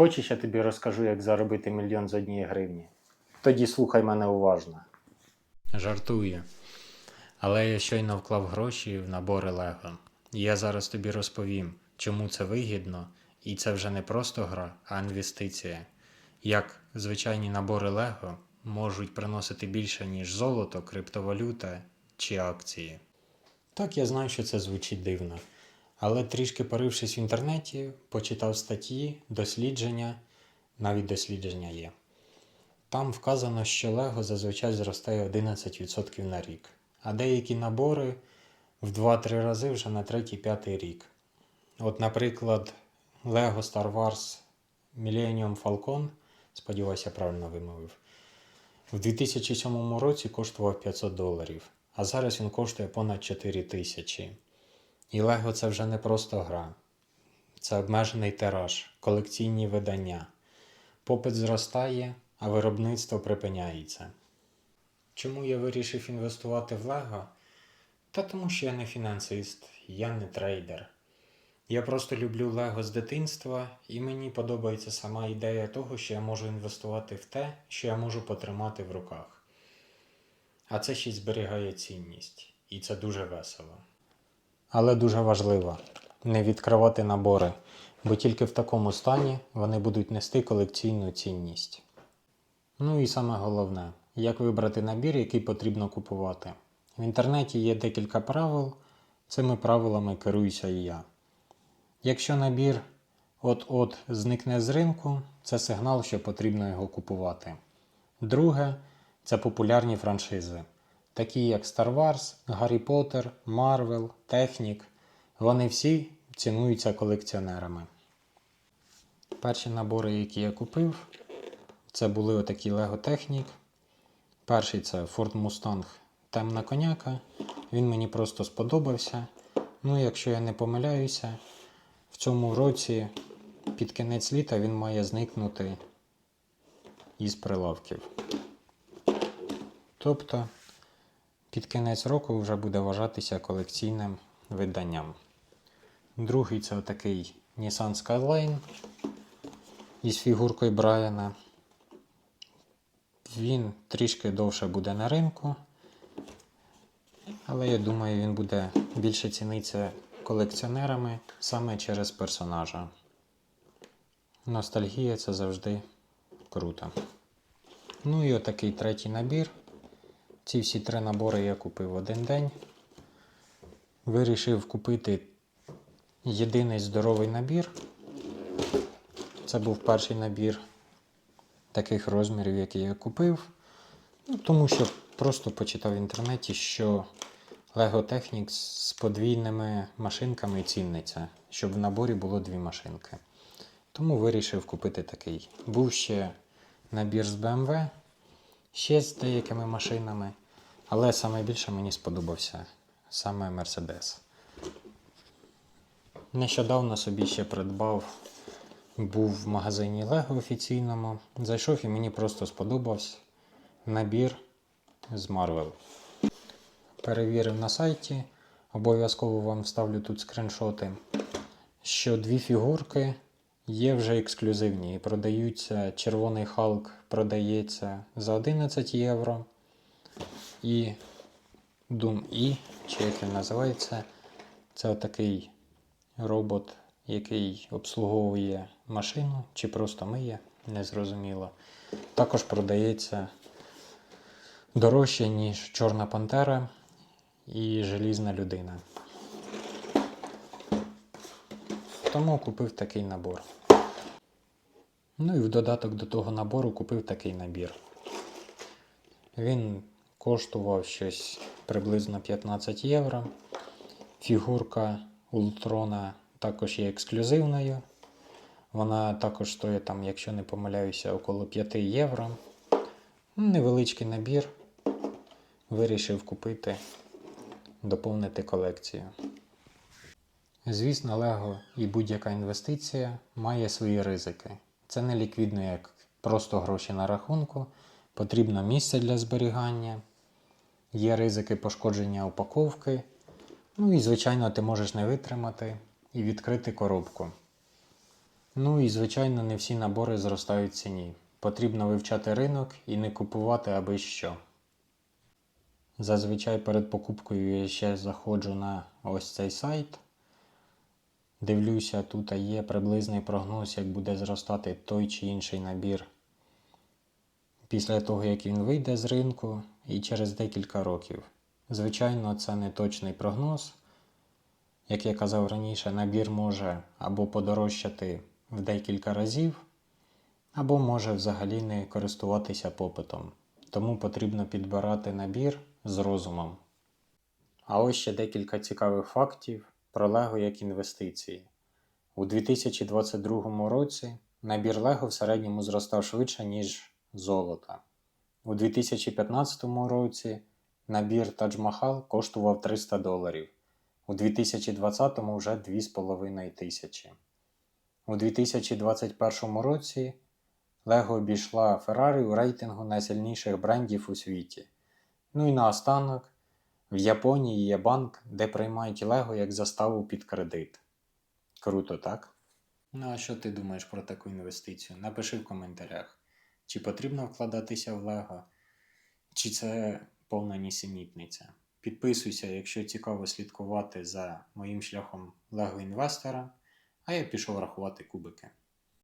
Хочеш, я тобі розкажу, як заробити мільйон з однієї гривні? Тоді слухай мене уважно. Жартую. Але я щойно вклав гроші в набори Лего. І я зараз тобі розповім, чому це вигідно, і це вже не просто гра, а інвестиція. Як звичайні набори Лего можуть приносити більше, ніж золото, криптовалюта чи акції. Так, я знаю, що це звучить дивно. Але трішки порившись в інтернеті, почитав статті, дослідження, навіть дослідження є. Там вказано, що Лего зазвичай зростає 11% на рік, а деякі набори в 2-3 рази вже на 3-5 рік. От, наприклад, Lego Star Wars Millennium Falcon, сподіваюся, правильно вимовив, в 2007 році коштував 500 доларів, а зараз він коштує понад 4 тисячі. І Лего це вже не просто гра, це обмежений тираж, колекційні видання. Попит зростає, а виробництво припиняється. Чому я вирішив інвестувати в Лего? Та тому що я не фінансист, я не трейдер. Я просто люблю Лего з дитинства, і мені подобається сама ідея того, що я можу інвестувати в те, що я можу потримати в руках. А це ще й зберігає цінність, і це дуже весело. Але дуже важливо не відкривати набори, бо тільки в такому стані вони будуть нести колекційну цінність. Ну і саме головне, як вибрати набір, який потрібно купувати. В інтернеті є декілька правил, цими правилами керуюся і я. Якщо набір от-от зникне з ринку, це сигнал, що потрібно його купувати. Друге це популярні франшизи, такі як Star Wars, Гаррі Поттер, Marvel, Технік. Вони всі цінуються колекціонерами. Перші набори, які я купив, це були отакі Lego Technic. Перший це Ford Mustang темна коняка. Він мені просто сподобався. Ну, якщо я не помиляюся, в цьому році під кінець літа він має зникнути із прилавків. Тобто під кінець року вже буде вважатися колекційним виданням. Другий це отакий Nissan Skyline із фігуркою Брайана. Він трішки довше буде на ринку, але я думаю, він буде більше цінитися колекціонерами саме через персонажа. Ностальгія це завжди круто. Ну і отакий третій набір. Ці всі три набори я купив один день. Вирішив купити єдиний здоровий набір. Це був перший набір таких розмірів, який я купив. Ну, тому що просто почитав в інтернеті, що Lego Technics з подвійними машинками ціниться, щоб в наборі було дві машинки. Тому вирішив купити такий. Був ще набір з BMW, ще з деякими машинами, але саме більше мені сподобався саме Mercedes. Нещодавно собі ще придбав, був в магазині Lego офіційному. Зайшов і мені просто сподобався набір з Marvel. Перевірив на сайті, обов'язково вам вставлю тут скріншоти, що дві фігурки є вже ексклюзивні і продаються. Червоний Халк продається за 11 євро. І Doom E, чи як він називається, це отакий робот, який обслуговує машину чи просто миє, незрозуміло. Також продається дорожче, ніж Чорна Пантера і Желізна людина. Тому купив такий набор. Ну і в додаток до того набору купив такий набір. Він коштував щось приблизно 15 євро. Фігурка Ультрона також є ексклюзивною. Вона також стоїть, там, якщо не помиляюся, около 5 євро. Невеличкий набір. Вирішив купити, доповнити колекцію. Звісно, Лего і будь-яка інвестиція має свої ризики. Це не ліквідно, як просто гроші на рахунку, потрібно місце для зберігання, є ризики пошкодження упаковки. Ну і, звичайно, ти можеш не витримати і відкрити коробку. Ну і звичайно, не всі набори зростають в ціні. Потрібно вивчати ринок і не купувати аби що. Зазвичай перед покупкою я ще заходжу на ось цей сайт. Дивлюся, тут є приблизний прогноз, як буде зростати той чи інший набір після того, як він вийде з ринку і через декілька років. Звичайно, це не точний прогноз. Як я казав раніше, набір може або подорожчати в декілька разів, або може взагалі не користуватися попитом. Тому потрібно підбирати набір з розумом. А ось ще декілька цікавих фактів про Лего як інвестиції. У 2022 році набір Лего в середньому зростав швидше, ніж золота. У 2015 році набір Mahal коштував 300 доларів, у 2020 вже 2,5 тисячі. У 2021 році Лего обійшла Ferrari у рейтингу найсильніших брендів у світі. Ну і наостанок, в Японії є банк, де приймають Лего як заставу під кредит. Круто, так? Ну а що ти думаєш про таку інвестицію? Напиши в коментарях, чи потрібно вкладатися в Лего, чи це повна нісенітниця. Підписуйся, якщо цікаво слідкувати за моїм шляхом Лего інвестора, а я пішов рахувати кубики.